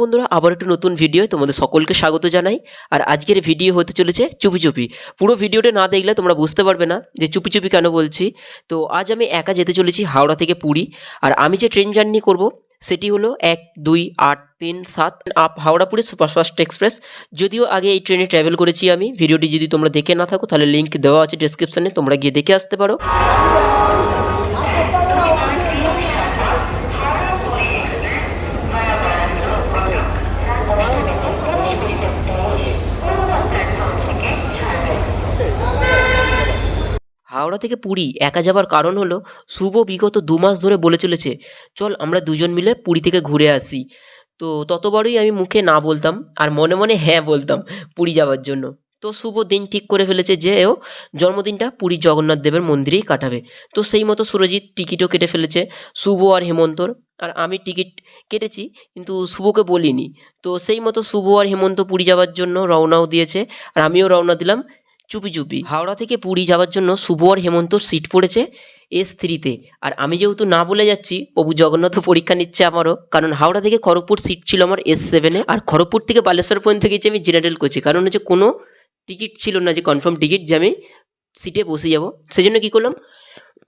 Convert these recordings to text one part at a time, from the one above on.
বন্ধুরা, আবার একটা নতুন ভিডিও তোমাদের সকলকে স্বাগত জানাই। আর আজকের ভিডিও হতে চলেছে চুপি চুপি। পুরো ভিডিওটা না দেখলে তোমরা বুঝতে পারবে না যে চুপি চুপি কেন বলছি। তো আজ আমি একা যেতে চলেছি হাওড়া থেকে পুরী। আর আমি যে ট্রেন জার্নি করব, সেটি হলো এক, দুই, আট, তিন, সাত, up, Howrah Puri superfast express. যদিও আগে এই ট্রেনে ট্রাভেল করেছি আমি। ভিডিওটি যদি তোমরা দেখে না থাকো, তাহলে লিঙ্ক দেওয়া আছে ডেসক্রিপশানে তোমরা গিয়ে দেখে আসতে পারো। হাওড়া থেকে পুরী। একা যাওয়ার কারণ হলো, শুভ বিগত দু মাস ধরে বলে চলেছে, চল আমরা দুজন মিলে পুরী থেকে ঘুরে আসি। তো ততবারই আমি মুখে না বলতাম, আর মনে মনে হ্যাঁ বলতাম পুরী যাওয়ার জন্য। তো শুভ দিন ঠিক করে ফেলেছে যে ও জন্মদিনটা পুরী জগন্নাথ দেবের মন্দিরেই কাটাবে। তো সেই মতো সুরজিৎ টিকিটও কেটে ফেলেছে, শুভ আর হেমন্তর। আর আমি টিকিট কেটেছি, কিন্তু শুভকে বলিনি। তো সেই মতো শুভ আর হেমন্ত পুরী যাওয়ার জন্য রওনাও দিয়েছে, আর আমিও রওনা দিলাম চুপি চুপি হাওড়া থেকে পুরী যাওয়ার জন্য শুভ আর হেমন্তর সিট পড়েছে এস থ্রিতে। আর আমি যেহেতু না বলে যাচ্ছি, প্রভু জগন্নাথ পরীক্ষা নিচ্ছে আমারও। কারণ হাওড়া থেকে খড়গপুর সিট ছিল আমার এস সেভেনে আর খড়গপুর থেকে বালেশ্বর পর্যন্ত গেছি আমি জেনারেল কোচে কারণ হচ্ছে কোনো টিকিট ছিল না যে কনফার্ম টিকিট যে আমি সিটে বসে যাব। সেই জন্য কী করলাম,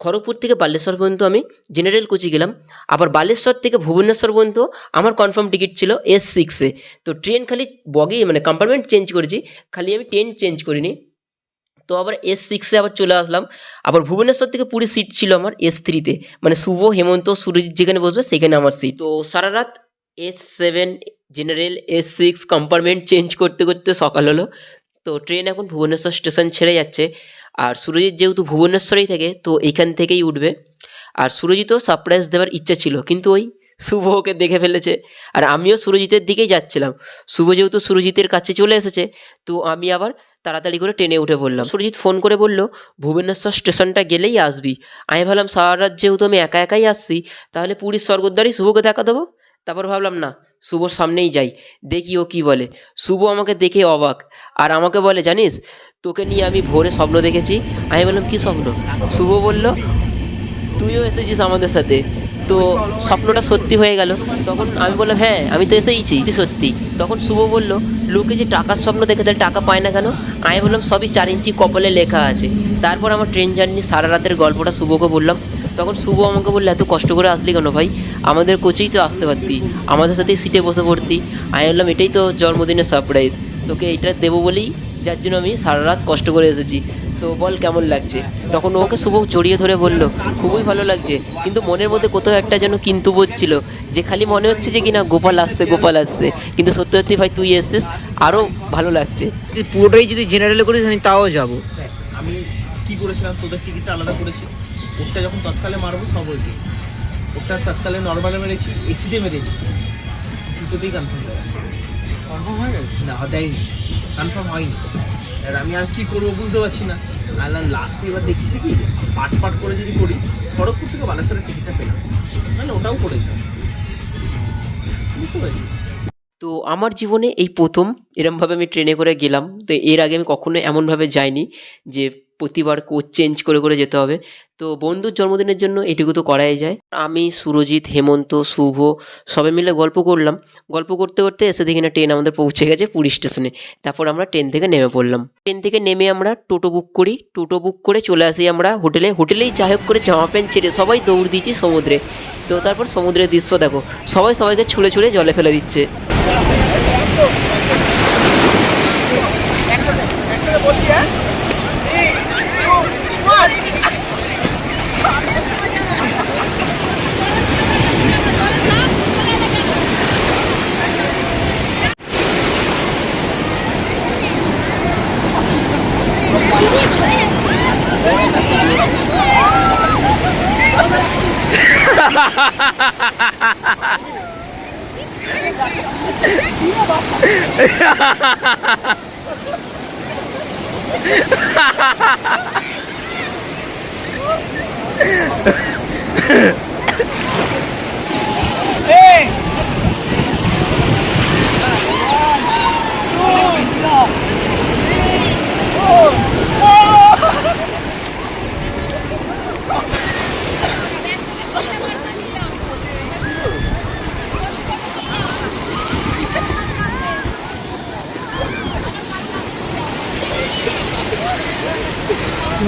খড়গপুর থেকে বালেশ্বর পর্যন্ত আমি জেনারেল কোচে গেলাম। আবার বালেশ্বর থেকে ভুবনেশ্বর পর্যন্ত আমার কনফার্ম টিকিট ছিল এস সিক্সে তো ট্রেন খালি বগি মানে কম্পার্টমেন্ট চেঞ্জ করেছি। খালি আমি ট্রেন চেঞ্জ করিনি। তো আবার এস সিক্সে আবার চলে আসলাম। আবার ভুবনেশ্বর থেকে পুরী সিট ছিল আমার এস থ্রিতে মানে শুভ, হেমন্ত, সুরজিৎ যেখানে বসবে সেখানে আমার সিট তো সারা রাত S seven general S six compartment change করতে করতে সকাল হলো। তো ট্রেন এখন ভুবনেশ্বর স্টেশন ছেড়ে যাচ্ছে। আর সুরজিৎ যেহেতু ভুবনেশ্বরেই থাকে, তো এইখান থেকেই উঠবে। আর সুরজিৎও সারপ্রাইজ দেওয়ার ইচ্ছা ছিল, কিন্তু ওই শুভ ওকে দেখে ফেলেছে। আর আমিও সুরজিতের দিকেই যাচ্ছিলাম। শুভ যেহেতু সুরজিতের কাছে চলে এসেছে, তো আমি আবার তাড়াতাড়ি করে ট্রেনে উঠে পড়লাম। সুরজিৎ ফোন করে বলল, ভুবনেশ্বর স্টেশনটা গেলেই আসবি। আমি ভাবলাম, সারা রাত যেহেতু আমি একা একাই আসছি, তাহলে পুরীর স্বর্গদ্বারই শুভকে দেখা দেবো? তারপর ভাবলাম, না, শুভর সামনেই যাই, দেখি ও কি বলে। শুভ আমাকে দেখে অবাক, আর আমাকে বলে, জানিস, তোকে নিয়ে আমি ভোরে স্বপ্ন দেখেছি। আমি বললাম, কী স্বপ্ন? শুভ বলল, তুইও এসেছিস আমাদের সাথে। তো স্বপ্নটা সত্যি হয়ে গেল। তখন আমি বললাম হ্যাঁ আমি তো এসেইছি সত্যি। তখন শুভ বলল, লোকে যে টাকার স্বপ্ন দেখে তাহলে টাকা পায় না কেন? আমি বললাম, সবই চার ইঞ্চি কপালে লেখা আছে। তারপর আমার ট্রেন জার্নি সারা রাতের গল্পটা শুভকে বললাম। তখন শুভ আমাকে বলল, এত কষ্ট করে আসলি কেন ভাই? আমাদের কোচেই তো আসতে পারতি, আমাদের সাথেই সিটে বসে পড়তি। আমি বললাম, এটাই তো জন্মদিনের সারপ্রাইজ তোকে এইটা দেবো বলেই যার জন্য আমি সারা রাত কষ্ট করে এসেছি। তো বল কেমন লাগছে? তখন ওকে শুভ জড়িয়ে ধরে বলল খুবই ভালো লাগছে। কিন্তু মনের মধ্যে কোথাও একটা যেন কিন্তু বোঝছিল যে খালি মনে হচ্ছে যে কিনা গোপাল আসছে গোপাল আসছে। কিন্তু সত্যি সত্যি ভাই তুই এসছিস আরও ভালো লাগছে। পুরোটাই যদি জেনারেলে করিস আমি তাও যাব। আমি কি করেছিলাম তোদের টিকিটটা আলাদা করেছি। ওরটা যখন তৎকালে মারবো সব ওইটি ওরটা তৎকালে নর্মালে মেরেছি এসিতে মেরেছি। দুটোতেই কনফার্ম হয়ে গেছে কনফার্ম হয়ে গেছে না দেয়নি। কনফার্ম হয়নি। আর আমি আর কি করব বুঝতে পারছি না। আল্লাহ লাস্টে এবার দেখছি কি, পাট পাট করে যদি করি, খড়গপুর থেকে বালেশ্বরের টিকিটটা পেলাম। মানে ওটাও করে দিতাম বুঝতে পারছি? তো আমার জীবনে এই প্রথম, এরমভাবে আমি ট্রেনে করে গেলাম। তো এর আগে আমি কখনো এমনভাবে যাইনি যে প্রতিবার কোচ চেঞ্জ করে করে যেতে হবে। তো বন্ধুর জন্মদিনের জন্য এটুকু তো করাই যায়। আমি, সুরজিৎ, হেমন্ত, শুভ সবাই মিলে গল্প করলাম। গল্প করতে করতে এসে দেখি না ট্রেন আমাদের পৌঁছে গেছে পুরী স্টেশনে তারপর আমরা ট্রেন থেকে নেমে পড়লাম। ট্রেন থেকে নেমে আমরা টোটো বুক করি। টোটো বুক করে চলে আসি আমরা হোটেলে। হোটেলেই যাই হোক করে জামা প্যান্ট ছেড়ে সবাই দৌড় দিয়েছি সমুদ্রে। তো তারপর সমুদ্রের দৃশ্য দেখো। সবাই সবাইকে ছুঁড়ে ছুঁড়ে জলে ফেলে দিচ্ছে। Ha ha ha ha!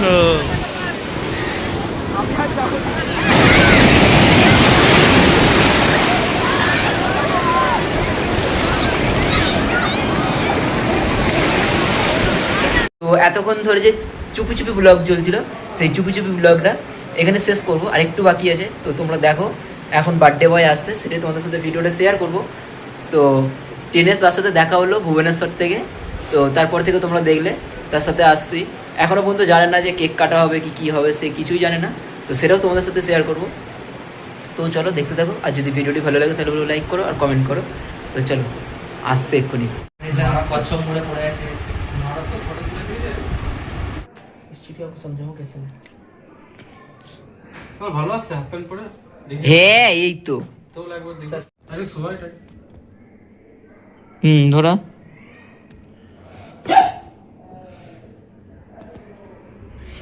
তো এতক্ষণ ধরে যে চুপি চুপি ব্লগ চলছিল, সেই চুপি চুপি ব্লগটা এখানে শেষ করব। আর একটু বাকি আছে, তো তোমরা দেখো, এখন বার্থডে বয় আসছে, সেটাই তোমাদের সাথে ভিডিওটা শেয়ার করব। তো টেনেস তার সাথে দেখা হলো ভুবনেশ্বর থেকে, তো তারপর থেকে তোমরা দেখলে, তার সাথে আসছি। এখনও পর্যন্ত জানে না যে কেক কাটা হবে কি কি হবে সে কিছুই জানে না। তো সেটাও তোমাদের সাথে শেয়ার করব। তো চলো দেখতে থাকো। আর যদি ভিডিওটি ভালো লাগে তাহলে লাইক করো আর কমেন্ট করো। তো চলো আসছে এক্ষুনি। হ্যাঁ এই তো। ধরা।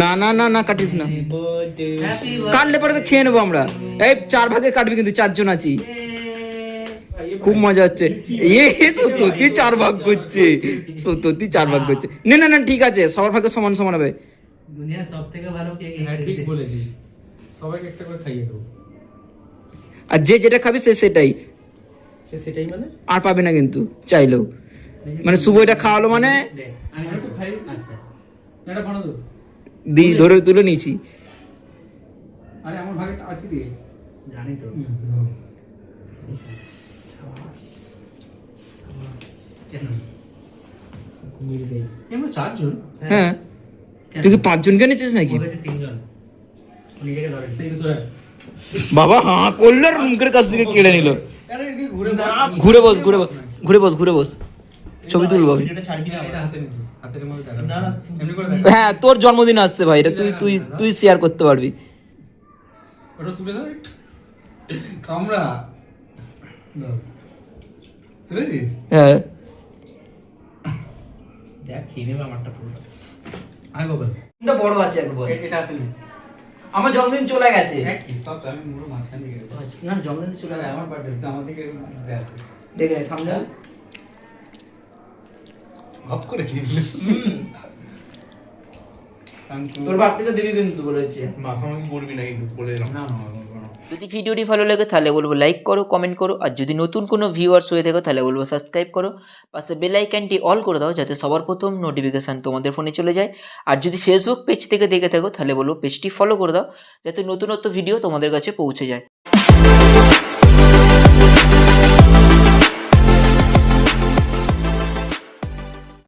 না না না না কাটিস না। কাটলে পরে তো খেয়ে নেব আমরা। এই চার ভাগে কাটবি কিন্তু চারজন আছি। খুব মজা হচ্ছে। এ সত্যি চার ভাগ করছে। সত্যি চার ভাগ করছে। না না না ঠিক আছে সবার ভাগে সমান সমান হবে। আর যে যেটা খাবি সে সেটাই। সেটাই মানে? আর পাবে না কিন্তু চাইলেও। মানে সুবইটা খাওয়ালো মানে? দি ধরে তুলে নিয়েছি। আরে আমার আছে জানি তো। হ্যাঁ।, হ্যাঁ। তুই কি নিয়েছিস নাকি? বাবা হাঁ করল আর মুখের কাছ থেকে কেড়ে নিল। ঘুরে বস ঘুরে বস ঘুরে বস ঘুরে বস। ছবি তুলবো। আমি এটা ছাড়বি না এটা হাতে নিবি হাতের মধ্যে দেখা না, না। এমনি করে দেখা। হ্যাঁ তোর জন্মদিন আসছে ভাই এটা তুই তুই তুই শেয়ার করতে পারবি। ওটা তুলে ধর কামড়া দাও। হ্যাঁ। দেখ খেয়ে নেবে আমারটা পুরোটা আয় গোপাল বড় আছে একবার এটা হাতে আমার জন্মদিন চলে গেছে। সব আমি পুরো মাঝখান দিকে না জন্মদিন চলে গেছে। আমার বার্থডে আমার দিকে দেখে। থামলে ঘপ করে খেয়ে তোর থেকে দিবি কিন্তু বলেছে। মাখামাখি করবি না কিন্তু বলে দিলাম। না না না, না। যদি ভিডিওটি ভালো লাগে তাহলে বলব লাইক করো কমেন্ট করো আর যদি নতুন কোনো ভিউয়ার্স হয়ে থাকো তাহলে বলব সাবস্ক্রাইব করো। পাশে বেল আইকনটি অল করে দাও যাতে সবার প্রথম নোটিফিকেশান তোমাদের ফোনে চলে যায়। আর যদি ফেসবুক পেজ থেকে দেখে থাকো তাহলে বলব পেজটি ফলো করে দাও যাতে নতুনত্ব ভিডিও তোমাদের কাছে পৌঁছে যায়।